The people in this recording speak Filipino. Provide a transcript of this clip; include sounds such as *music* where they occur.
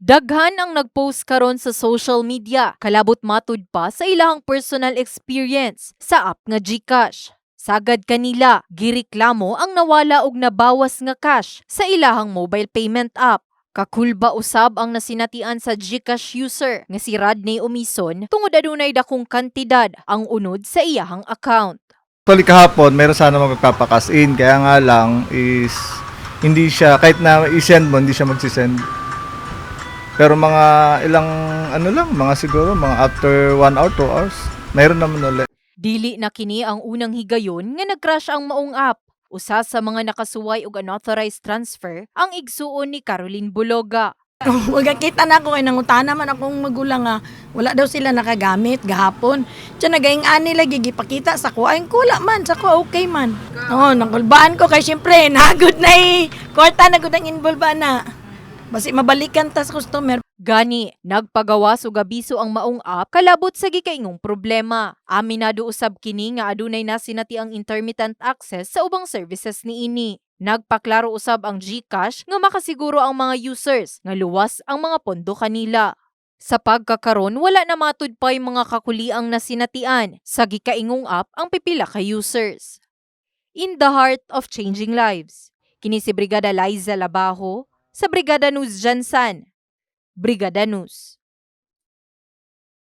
Daghan ang nagpost karon sa social media kalabot matud pa sa ilahang personal experience sa app nga GCash. Sagad kanila, gireklamo ang nawala og nabawas nga cash sa ilahang mobile payment app. Kakulba usab ang nasinatian sa GCash user nga si Rodney Umison tungod adunay dakong kantidad ang unod sa iyahang account. Actually kahapon, meron sana magpapakas in. Kaya nga lang is hindi siya, kahit na i-send mo, hindi siya magsisend. Pero mga ilang, ano lang, mga siguro, mga after 1 hour, 2 hours, mayroon naman ulit. Dili na kini ang unang higayon nga nag-crash ang maong app. Usa sa mga nakasuway og unauthorized transfer ang igsuon ni Caroline Buloga. *laughs* Magkakita na ako kay nangutana man akong magulang nga wala daw sila nakagamit gahapon. Tiya nagaing ani lagi gipakita sa ko ay kula man sa ko okay man. Oo, nakulbaan ko kay syempre *laughs* nagod na eh. Kwarta na gud ang involve na. Basi mabalikan ta sa customer. Gani, nagpagawas og abiso ang maong app kalabot sa gikaingong problema. Aminado usab kini nga adunay na sinati ang intermittent access sa ubang services ni ini. Nagpaklaro usab ang GCash nga makasiguro ang mga users nga luwas ang mga pondo kanila. Sa pagkakaron, wala na matud pa yung mga kakuliang nasinatian sa gikaingong app ang pipila ka users. In the heart of changing lives, kini si Brigada Liza Labajo sa Brigada News Jansan. Brigada News.